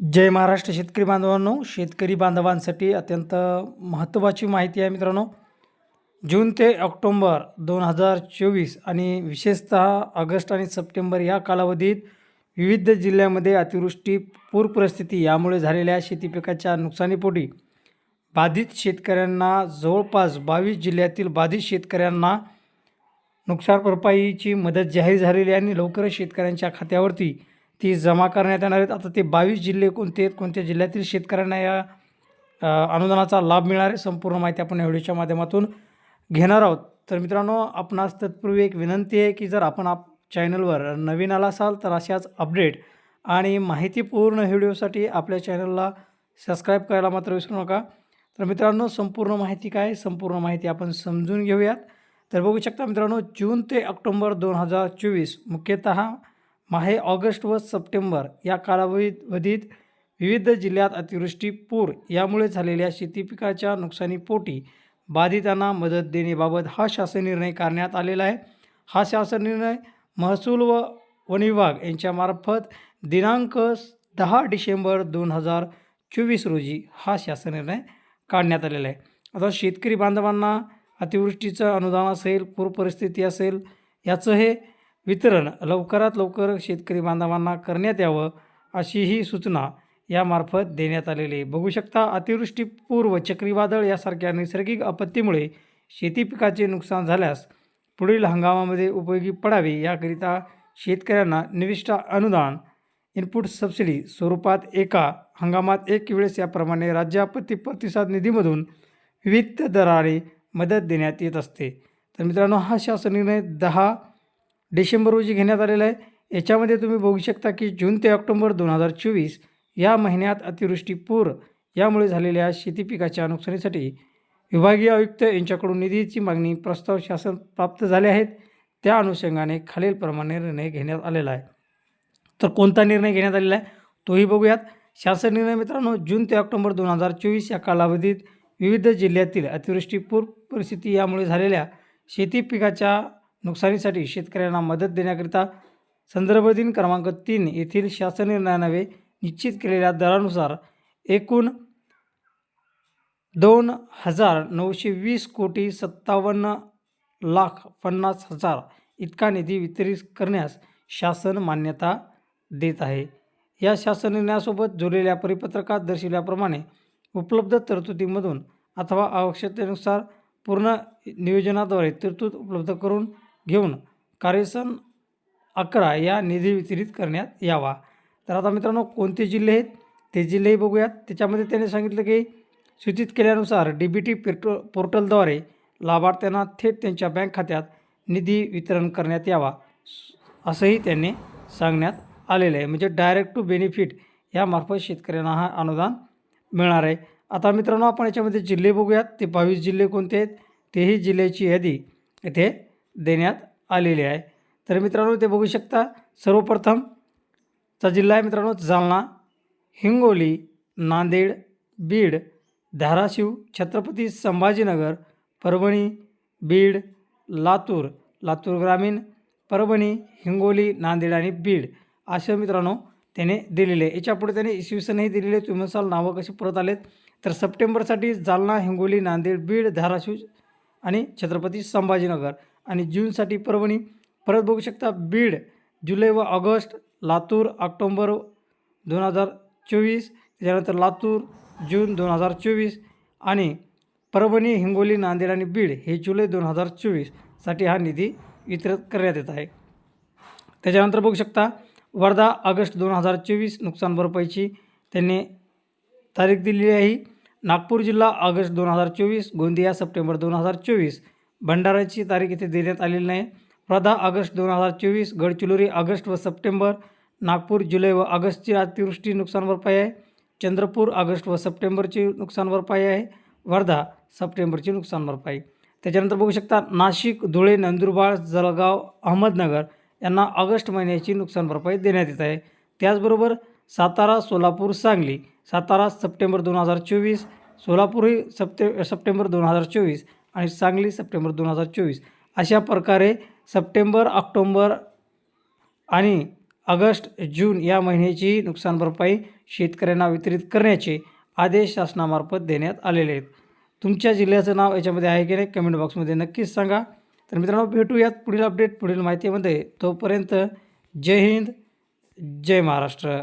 जय महाराष्ट्र शेतकरी बांधवांनो. शेतकरी बांधवांसाठी अत्यंत महत्त्वाची माहिती आहे मित्रांनो. जून ते ऑक्टोंबर दोन हजार चोवीस आणि विशेषतः ऑगस्ट आणि सप्टेंबर या कालावधीत विविध जिल्ह्यामध्ये अतिवृष्टी पूर परिस्थिती यामुळे झालेल्या शेती पिकाच्या नुकसानीपोटी बाधित शेतकऱ्यांना जवळपास बावीस जिल्ह्यातील बाधित शेतकऱ्यांना नुकसान भरपाईची मदत जाहीर झालेली आणि लवकरच शेतकऱ्यांच्या खात्यावरती ती जमा करण्यात येणार आहेत. आता ते बावीस जिल्हे कोणते आहेत? कोणत्या जिल्ह्यातील शेतकऱ्यांना या अनुदानाचा लाभ मिळणार आहे? संपूर्ण माहिती आपण या व्हिडिओच्या माध्यमातून घेणार आहोत. तर मित्रांनो आपणास तत्पूर्वी एक विनंती आहे की जर आपण आप चॅनलवर नवीन आला असाल तर अशाच अपडेट आणि माहितीपूर्ण व्हिडिओसाठी आपल्या चॅनलला सबस्क्राईब करायला मात्र विसरू नका. तर मित्रांनो संपूर्ण माहिती काय संपूर्ण माहिती आपण समजून घेऊयात. तर बघू शकता मित्रांनो जून ते ऑक्टोंबर दोन हजार चोवीस मुख्यतः माहे ऑगस्ट व सप्टेंबर या कालावधीत विविध जिल्ह्यात अतिवृष्टी पूर यामुळे झालेल्या शेती पिकाच्या नुकसानीपोटी बाधितांना मदत देण्याबाबत हा शासन निर्णय करण्यात आलेला आहे. हा शासन निर्णय महसूल व वन विभाग यांच्यामार्फत दिनांक दहा डिसेंबर दोन हजार चोवीस रोजी हा शासन निर्णय काढण्यात आलेला आहे. आता शेतकरी बांधवांना अतिवृष्टीचं अनुदान असेल पूर परिस्थिती असेल याचं हे वितरण लवकरात लवकर शेतकरी बांधवांना करण्यात यावं अशी ही सूचना यामार्फत देण्यात आलेली आहे. बघू शकता अतिवृष्टी पूर्व चक्रीवादळ यासारख्या नैसर्गिक आपत्तीमुळे शेती पिकाचे नुकसान झाल्यास पुढील हंगामामध्ये उपयोगी पडावे याकरिता शेतकऱ्यांना निविष्ट अनुदान इनपुट सबसिडी स्वरूपात एका हंगामात एक वेळेस याप्रमाणे राज्य आपत्ती प्रतिसाद निधीमधून विविध दराने मदत देण्यात येत असते. तर मित्रांनो हा शासन निर्णय दहा डिसेंबर रोजी घेण्यात आलेलं आहे. याच्यामध्ये तुम्ही बघू शकता की जून ते ऑक्टोंबर दोन हजार चोवीस या महिन्यात अतिवृष्टी पूर यामुळे झालेल्या शेती पिकाच्या नुकसानीसाठी विभागीय आयुक्त यांच्याकडून निधीची मागणी प्रस्ताव शासन प्राप्त झाले आहेत. त्या अनुषंगाने खालीलप्रमाणे निर्णय घेण्यात आलेला आहे. तर कोणता निर्णय घेण्यात आलेला आहे? तोही बघूयात. शासन निर्णय मित्रांनो जून ते ऑक्टोबर दोन हजार चोवीस या कालावधीत विविध जिल्ह्यातील अतिवृष्टी पूर परिस्थिती यामुळे झालेल्या शेती पिकाच्या नुकसानीसाठी शेतकऱ्यांना मदत देण्याकरिता संदर्भ दिन क्रमांक तीन येथील शासन निर्णयानवे निश्चित केलेल्या दरानुसार एकूण दोन हजार नऊशे वीस कोटी सत्तावन्न लाख पन्नास हजार इतका निधी वितरित करण्यास शासन मान्यता देत आहे. या शासन निर्णयासोबत जोडलेल्या परिपत्रकात दर्शविल्याप्रमाणे उपलब्ध तरतुदीमधून अथवा आवश्यकतेनुसार पूर्ण नियोजनाद्वारे तरतूद उपलब्ध करून घेऊन कार्यसन अकरा या निधी वितरित करण्यात यावा. तर आता मित्रांनो कोणते जिल्हे आहेत? ते जिल्हेही बघूयात. त्याच्यामध्ये त्याने सांगितलं की सूचित केल्यानुसार डी बी टी पेट्रो पोर्टलद्वारे लाभार्थ्यांना थेट त्यांच्या बँक खात्यात निधी वितरण करण्यात यावा असंही त्यांनी सांगण्यात आलेलं आहे. म्हणजे डायरेक्ट टू बेनिफिट यामार्फत शेतकऱ्यांना हा अनुदान मिळणार आहे. आता मित्रांनो आपण याच्यामध्ये जिल्हे बघूयात. ते बावीस जिल्हे कोणते आहेत? तेही जिल्ह्याची यादी इथे देण्यात आलेली आहे. तर मित्रांनो ते बघू शकता सर्वप्रथम चा जिल्हा आहे मित्रांनो जालना हिंगोली नांदेड बीड धाराशिव छत्रपती संभाजीनगर परभणी बीड लातूर लातूर ग्रामीण परभणी हिंगोली नांदेड आणि बीड अशा मित्रांनो त्याने दिलेले आहे. याच्यापुढे त्याने इसवी सनही दिलेले तुम्ही साल नावं कशी परत आलेत? तर सप्टेंबरसाठी जालना हिंगोली नांदेड बीड धाराशिव आणि छत्रपती संभाजीनगर. आणि जूनसाठी परभणी परत बघू शकता बीड जुलै व ऑगस्ट लातूर ऑक्टोंबर दोन हजार चोवीस त्याच्यानंतर लातूर जून दोन हजार चोवीस आणि परभणी हिंगोली नांदेड आणि बीड हे जुलै दोन हजार चोवीससाठी हा निधी वितरित करण्यात येत आहे. त्याच्यानंतर बघू शकता वर्धा ऑगस्ट दोन हजार चोवीस नुकसान भरपाईची त्यांनी तारीख दिलेली आहे. नागपूर जिल्हा ऑगस्ट दोन हजार चोवीस गोंदिया सप्टेंबर दोन हजार चोवीस. भंडाराची तारीख इथे देण्यात आलेली नाही. वर्धा ऑगस्ट दोन हजार चोवीस गडचिरोली ऑगस्ट व सप्टेंबर नागपूर जुलै व ऑगस्टची अतिवृष्टी नुकसान भरपाई आहे. चंद्रपूर ऑगस्ट व सप्टेंबरची नुकसान भरपाई आहे. वर्धा सप्टेंबरची नुकसान भरपाई त्याच्यानंतर बघू शकता नाशिक धुळे नंदुरबार जळगाव अहमदनगर यांना ऑगस्ट महिन्याची नुकसान भरपाई देण्यात येत आहे. त्याचबरोबर सातारा सोलापूर सांगली सातारा सप्टेंबर दोन हजार चोवीस सोलापूरही सप्टे सप्टेंबर दोन हजार चोवीस आणि सांगली सप्टेंबर दोन हजार चोवीस. अशा प्रकारे सप्टेंबर ऑक्टोंबर आणि ऑगस्ट जून या महिन्याची नुकसान भरपाई शेतकऱ्यांना वितरित करण्याचे आदेश शासनामार्फत देण्यात आलेले आहेत. तुमच्या जिल्ह्याचं नाव याच्यामध्ये आहे की नाही कमेंट बॉक्समध्ये नक्कीच सांगा. तर मित्रांनो भेटूयात पुढील अपडेट पुढील माहितीमध्ये. तोपर्यंत जय हिंद जय महाराष्ट्र.